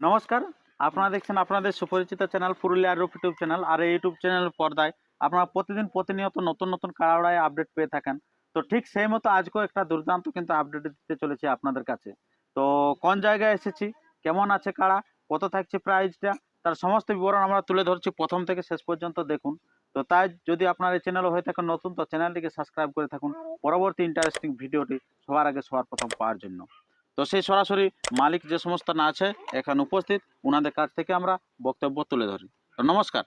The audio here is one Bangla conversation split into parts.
নমস্কার। আপনারা দেখছেন আপনাদের সুপরিচিত চ্যানেল পুরুলিয়ার রূপ ইউটিউব চ্যানেল। আর এই ইউটিউব চ্যানেল পর্দায় আপনারা প্রতিদিন প্রতিনিয়ত নতুন নতুন কাড়াড়ায় আপডেট পেয়ে থাকেন। তো ঠিক সেই মতো আজকেও একটা দুর্দান্ত কিন্তু আপডেট দিতে চলেছি আপনাদের কাছে। তো কোন জায়গায় এসেছি? কেমন আছে কাড়া? কত থাকছে প্রাইজটা তার সমস্ত বিবরণ আমরা তুলে ধরছি প্রথম থেকে শেষ পর্যন্ত দেখুন। তো তাই যদি আপনার এই চ্যানেল হয়ে থাকেন নতুন, তো চ্যানেলটিকে সাবস্ক্রাইব করে থাকুন। পরবর্তী ইন্টারেস্টিং ভিডিওটি সবার আগে সবার প্রথম পাওয়ার জন্য। তো সেই সরাসরি মালিক যে সমস্ত না আছে এখানে উপস্থিত ওনাদের কাছ থেকে আমরা বক্তব্য তুলে ধরি। তো নমস্কার।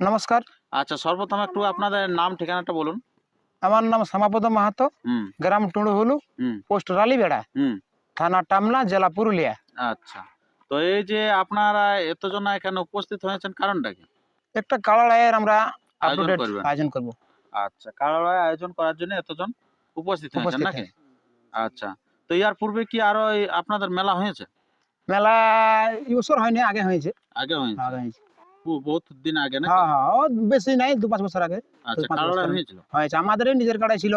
নমস্কার। আচ্ছা সর্বপ্রথম একটু আপনাদের নাম ঠিকানাটা বলুন। আমার নাম শ্যামাপদ মাহাতো গ্রাম টুড়ুহুলু পোস্ট রালিবেড়া থানা টামলা জেলা পুরুলিয়া। আচ্ছা। তো এই যে আপনারা এতজন এখানে উপস্থিত হয়েছেন কারণটা কি? একটা কালাড়ায়ের আমরা আয়োজন করব। আচ্ছা কারালয় আয়োজন করার জন্য এতজন উপস্থিত হয়েছেন নাকি? আচ্ছা। তো ইয়ার পূর্বে কি আরও আপনাদের মেলা হয়েছে? মেলা এই বছর হয়নি আগে হয়েছে। আগে হয়েছে? আগে হয়েছে। বহুত দিন আগে না হ্যাঁ হ্যাঁ বেশি নাই দু পাঁচ বছর আগে। আচ্ছা পাঁচ হয়েছিল? হয়েছে আমাদের নিজের কাড়াই ছিল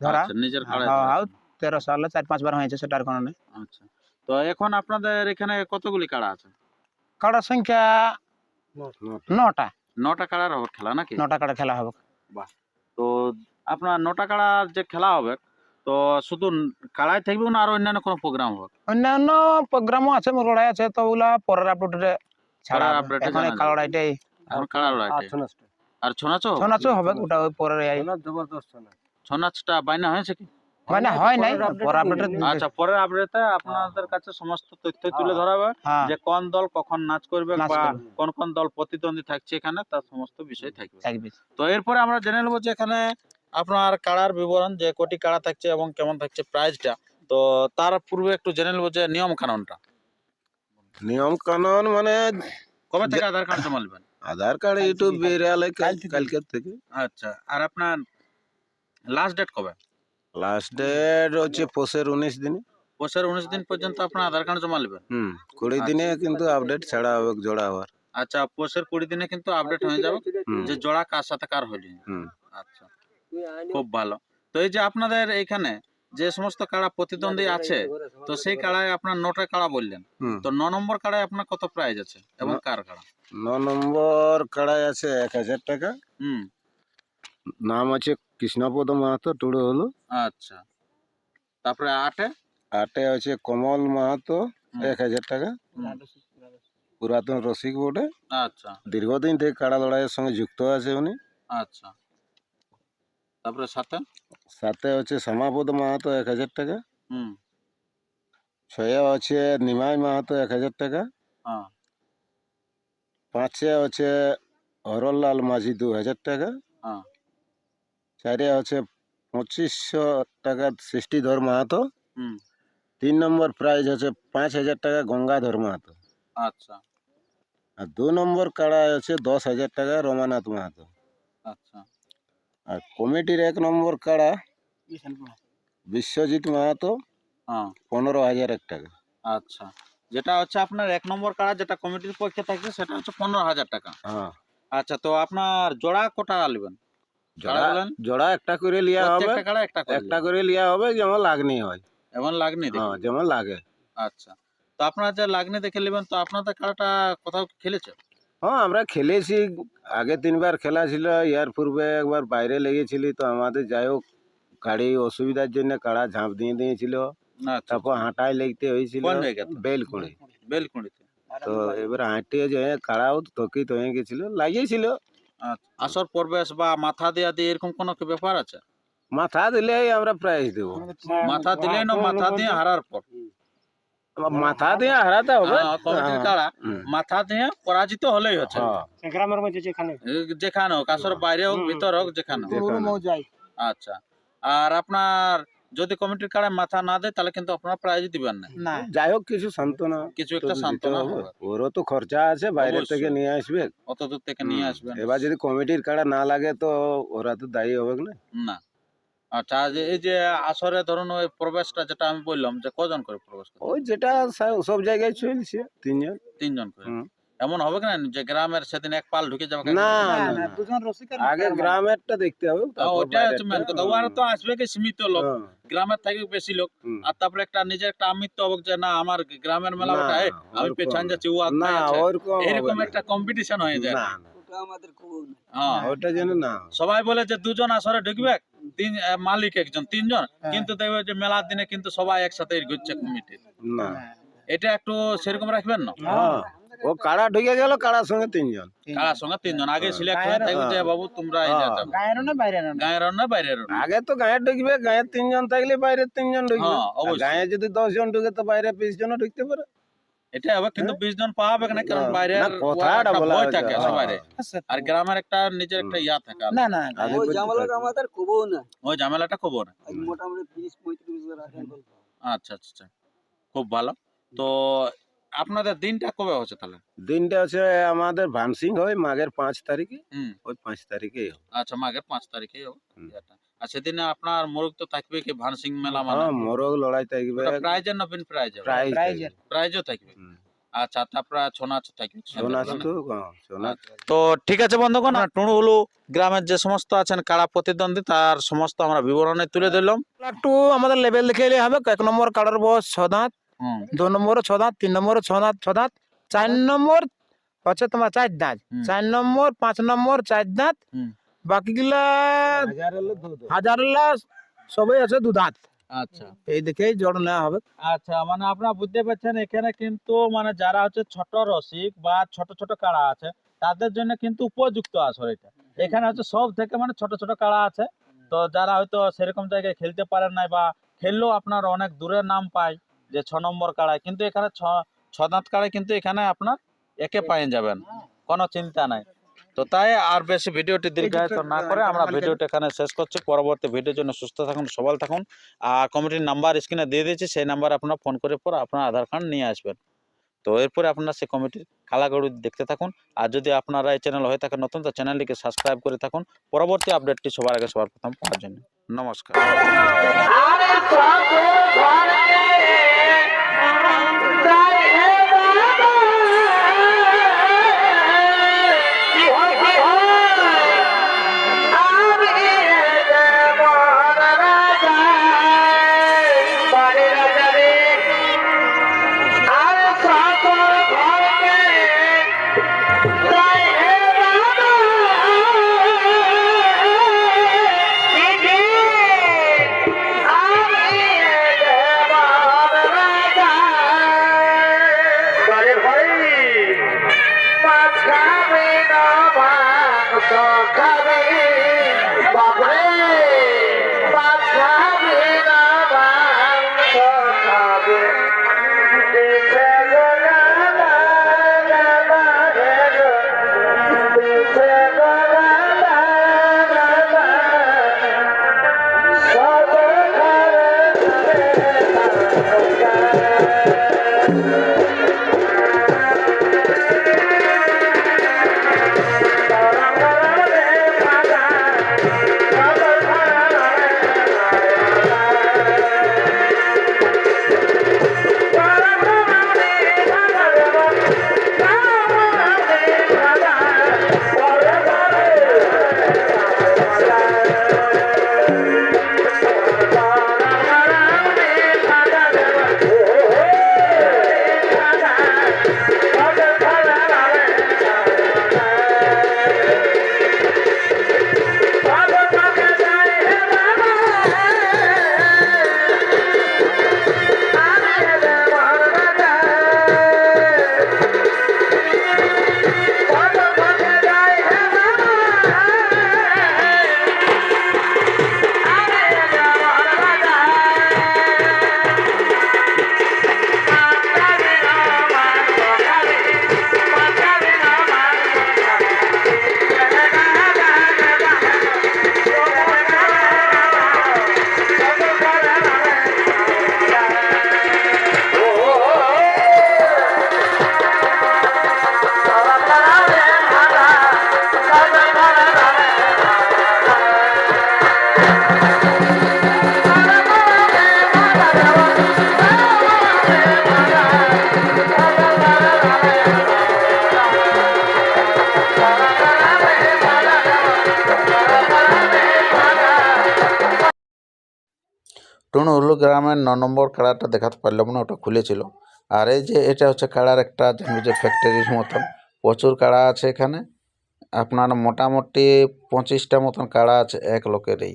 ধরা। আচ্ছা নিজের হ্যাঁ, তেরো সালে চার পাঁচ বার হয়েছে সেটার কারণে। আচ্ছা তো এখন আপনাদের এখানে কতগুলি কাড়া আছে? কাড়ার সংখ্যা নটা। নটা কাড়ার হবে খেলা নাকি? নটা কাড়া খেলা হবে। তো আপনার নটা কাড়ার যে খেলা হবে তো শুধু কাড়াই থাকবে না আর অন্যান্য কোনো প্রোগ্রাম হবে? অন্যান্য প্রোগ্রামও আছে মোরড়াই আছে তো ওগুলা পরের আপডেটে ছাড়া এ এখন। কাড়াইটাই এখন কাড়ার আর ছৌ নাচও হবে? ওটা ওই পরের এই ছৌ নাচটা বাইনা হয়েছে কি? মানে হয় নাই। পরের আপডেটে আচ্ছা পরের আপডেটে আপনাদের কাছে সমস্ত তথ্য তুলে ধরা হবে হ্যাঁ যে কোন দল কখন নাচ করবে বা কোন কোন দল প্রতিদ্বন্দ্বী থাকছে এখানে তার সমস্ত বিষয় থাকবে। থাকবে। তো এরপরে আমরা জেনে নেব যে এখানে আপনার কাড়ার বিবরণ যে কোটি কাড়া থাকছে এবং কেমন থাকছে প্রাইসটা তো তার পূর্বে একটু জেনে নেব যে নিয়ম কানুনটা নিয়ম কানুন মানে কবে থেকে আধার কার্ড জমা নেবেন? আধার কার্ড ইউটিউব বেরিয়ালে কালকের থেকে। আচ্ছা আর আপনার লাস্ট ডেট কবে? লাস্ট ডেট হচ্ছে পৌষের উনিশ দিনে। বছর উনিশ দিন পর্যন্ত আপনার আধার কার্ড জমা নেবেন? হুম কুড়ি দিনে কিন্তু আপডেট ছাড়া হবে জোড়া হওয়ার। আচ্ছা পৌষের কুড়ি দিনে কিন্তু আপডেট হয়ে যাবে। যে জোড়া কার সাথে কার হইলি হুম। আচ্ছা। খুব ভালো। তো এই যে আপনাদের এখানে যে সমস্ত কাড়া প্রতিদ্বন্দ্বী আছে তো সেই কাড়ায় আপনার নটা কাড়া বললেন। তো ন নম্বর কাড়ায় আপনার কত প্রাইজ আছে এবং কার কাড়া? ন নম্বর কাড়াই আছে এক হাজার টাকা। হুম। নাম আছে কৃষ্ণপদ মাহাতো টুড়ো হলো। আচ্ছা। তারপরে আটে? আটে আছে কমল মাহাতো এক হাজার টাকা। পুরাতন রসিক বোর্ডে আচ্ছা। দীর্ঘদিন থেকে কাড়া লড়াইয়ের সঙ্গে যুক্ত আছে উনি। আচ্ছা। তারপরে সাথে সাথে হচ্ছে শ্যামাপদ মাহাতো এক হাজার টাকা। হুম। ছয়ে আছে নিমাই মাহাতো এক হাজার টাকা। হ্যাঁ। পাঁচে হচ্ছে হরলাল মাঝি দু হাজার টাকা। হ্যাঁ। চারে হচ্ছে পঁচিশশো টাকা সৃষ্টিধর মাহাতো। হুম। তিন নম্বর প্রাইজ হচ্ছে পাঁচ হাজার টাকা গঙ্গাধর মাহাতো। আচ্ছা। আর দু নম্বর কাড়া হচ্ছে দশ হাজার টাকা রমানাথ মাহাতো। আচ্ছা। আর কমিটির এক নম্বর কাড়া বিশ্বজিৎ মাহাতো হ্যাঁ। পনেরো হাজার এক টাকা। আচ্ছা। যেটা হচ্ছে আপনার এক নম্বর কাড়া যেটা কমিটির পক্ষে থাকছে সেটা হচ্ছে পনেরো হাজার টাকা। হ্যাঁ। আচ্ছা তো আপনার জোড়া কোটা নেবেন? জোড়া জোড়া একটা করে লিয়া হবে। কাড়া একটা করে একটা করে লিয়া হবে যেমন লাগনি হয়। এমন লাগনি হ্যাঁ যেমন লাগে। আচ্ছা। তো আপনারা যে লাগনি দেখে নেবেন তো আপনাদের কাড়াটা কোথাও খেলেছে? হ্যাঁ আমরা খেলেছি। আগে তিনবার খেলা ছিল ইয়ার পূর্বে একবার বাইরে লেগেছিলি তো আমাদের যাই হোক গাড়ি অসুবিধার জন্য কাড়া ঝাঁপ দিয়ে দিয়েছিল। আচ্ছা তারপর হাঁটায় লেগতে হয়েছিল? বেলকুড়ি। বেলকুড়িতে। তো এবার হাঁটে যে কাড়াও থকিত হয়ে গেছিল লাগিয়েছিল। আচ্ছা আসর প্রবেশ বা মাথা দেয়া দিয়ে এরকম কোনো ব্যাপার আছে? মাথা দিলেই আমরা প্রাইজ দেবো। মাথা দিলে না মাথা দিয়ে হারার পর। মাথা দিয়ে হারাতে হবে কমিটির মাথা দিয়ে পরাজিত হলেই হচ্ছে গ্রামের মধ্যে যেখানে যেখানে হোক আসর বাইরে হোক ভিতর হোক যেখানে আচ্ছা আর আপনার যদি কমিটির কাড়ায় মাথা না দেয় তাহলে কিন্তু আপনারা প্রাইজ দিবেন না যাই হোক কিছু সান্ত্বনা কিছু একটা সান্ত্বনা হবে। ওরও তো খরচা আছে বাইরে থেকে নিয়ে আসবে অত দূর থেকে নিয়ে হুম। আসবেন এবার যদি কমিটির কাড়া না লাগে তো ওরা তো দায়ী হবে না না আচ্ছা এই যে আসরে ধরুন ওই প্রবেশটা যেটা আমি বললাম যে কজন করে প্রবেশ করে ওই যেটা সব জায়গায় চলছে তিনজন। তিনজন করে? এমন হবে না যে গ্রামের সেদিন এক পাল ঢুকে যাবে? না। দুজন রসিক আর আগে গ্রামেরটা দেখতে হবে ওটা হচ্ছে মেন কথা। ওরা তো আসবে কি সীমিত লোক? গ্রামের থেকে বেশি লোক। আর তারপরে একটা নিজের একটা আমিত্ব হবে যে না আমার গ্রামের মেলা ওটা আমি পেছন যাচ্ছি ও না ওরকম এরকম একটা কম্পিটিশন হয়ে যায়। না না, হ্যাঁ। ওটা যেন না সবাই বলে যে দুজন আসরে ঢুকবে? তিন মালিক একজন তিনজন। হ্যাঁ। কিন্তু দেখবে যে মেলার দিনে কিন্তু সবাই একসাথে ঘুরছে কমিটি। না। এটা একটু সেরকম রাখবেন না? হ্যাঁ। ও কাড়া ঢুকে গেল কাড়ার সঙ্গে তিনজন। কারার সঙ্গে তিনজন। আগে হ্যাঁ। সিলেক্ট হয়ে থাকবে যে হ্যাঁ। বাবু তোমরা এই হ্যাঁ। গায়ের না বাইরে না? গায়ের না বাইরের আগে তো গায়ে ঢুকবে গায়ে তিনজন থাকলে বাইরে তিনজন ঢুকবে। হ্যাঁ। গায়ে যদি দশ জন ঢুকে তো বাইরে বিশ জন ঢুকতে পারে। এটা হবে কিন্তু বিশ জন পাওয়া হবে না কারণ হ্যাঁ। বাইরে না, ভয় থাকে হ্যাঁ। সবাই আর গ্রামের একটা নিজের একটা ইয়া থাকে না না ওই করতে জামালাটা আমাদের কবও না। ওই ঝামেলাটা মোটামুটি তিরিশ পঁয়ত্রিশ আচ্ছা আচ্ছা আচ্ছা। খুব ভালো। তো আপনাদের দিনটা কবে হচ্ছে তাহলে? দিনটা হচ্ছে আমাদের ভানসিং হয় মাঘের পাঁচ তারিখে। হুম। ওই পাঁচ তারিখেই হয়। আচ্ছা মাঘের পাঁচ তারিখে হবে। এটা। আর সেদিনে আপনার মোরগ তো থাকবে কি ভানসিং মেলা মানে মোরগ লড়াই থাকবে। প্রাইজের না বিন প্রাইজ প্রাইজ প্রাইজও থাকবে? আচ্ছা তারপরে ছৌ নাচ থাকবে ছৌ নাচ তো হ্যাঁ, তো ঠিক আছে বন্ধুগণ টুণুহুলু গ্রামের যে সমস্ত আছেন কারা প্রতিদ্বন্দ্বী তার সমস্ত আমরা বিবরণে তুলে দিলাম একটু আমাদের লেভেল দেখে এলে হবে এক নম্বর কাড়ার বয়স ছ দাঁত হুম। দু নম্বর ছ দাঁত তিন নম্বর ছ দাঁত ছ দাঁত চার নম্বর হচ্ছে তোমার চার দাঁত চার নম্বর পাঁচ নম্বর চার দাঁত হুম। বাকিগুলা। হাজারলা সবাই আছে দু দাঁত আচ্ছা। এই দেখেই জড় নেওয়া হবে। আচ্ছা মানে আপনারা বুঝতে পারছেন এখানে কিন্তু মানে যারা হচ্ছে ছোট রসিক বা ছোট ছোট কাড়া আছে তাদের জন্য কিন্তু উপযুক্ত আসর এটা। এখানে হচ্ছে সব থেকে মানে ছোট ছোট কাড়া আছে। তো যারা হয়তো সেরকম জায়গায় খেলতে পারেন না বা খেললেও আপনার অনেক দূরে নাম পায় যে ছ নম্বর কাড়ায় কিন্তু এখানে ছ ছ দাঁত কাড়ায় কিন্তু এখানে আপনার একে পাইয়ে যাবেন। কোনো চিন্তা নাই। তো তাই আর বেশি ভিডিওটি দীর্ঘায়িত না করে আমরা ভিডিওটা এখানে শেষ করছি। পরবর্তী ভিডিওর জন্য সুস্থ থাকুন সবল থাকুন। আর কমিটির নাম্বার স্ক্রিনে দিয়ে দিয়েছি সেই নাম্বারে আপনারা ফোন করে পর আপনার আধার কার্ড নিয়ে আসবেন। তো এরপরে আপনারা সেই কমিটির কালাগড়ি দেখতে থাকুন। আর যদি আপনারা এই চ্যানেল হয়ে থাকে নতুন তো চ্যানেলটিকে সাবস্ক্রাইব করে থাকুন। পরবর্তী আপডেটটি সবার আগে সবার প্রথম পাওয়ার জন্য। নমস্কার। পল্লু গ্রামের ন নম্বর কাড়াটা দেখাতে পারলাম না, ওটা খুলেছিল। আর এই যে এটা হচ্ছে কাড়ার একটা যে ফ্যাক্টরির মতন, প্রচুর কাড়া আছে এখানে। আপনার মোটামুটি পঁচিশটা মতন কাড়া আছে এক লোকেরই।